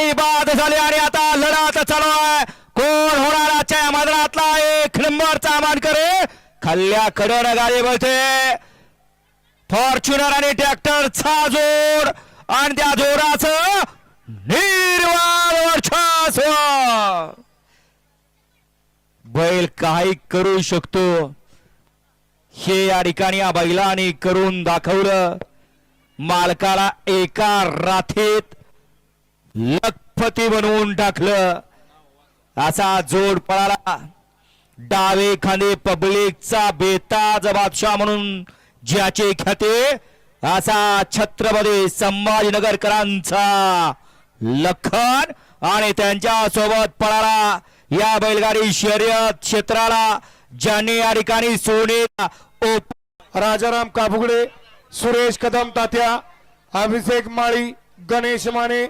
गाडी बाद झाली आणि आता लढत चालू आहे. कोण होणार आजच्या या मैदानातला? एक नंबरचा मानकर खाल्ल्या कडन गाडी बोलते फॉर्च्युनर आणि ट्रॅक्टरचा जोड आणि त्या जोराचं निर्वाळ वर्चस्व. बैल काही करू शकतो. हे या ठिकाणी या बैलाने करून दाखवलं. मालकाला एका राथीत लखपती बनवून टाकलं. असा जोड पळाला. डावे खाने पब्लिकचा बेताज बादशाह म्हणून ज्याचे ख्याते असा छत्रपती संभाजीनगरकरांचा लखन आणि त्यांच्यासोबत पळाला. या बैलगाडी शर्यत क्षेत्राला ज्याने या ठिकाणी सोने ओप राजाराम काबुगडे सुरेश कदम तात्या अभिषेक माळी गणेश माने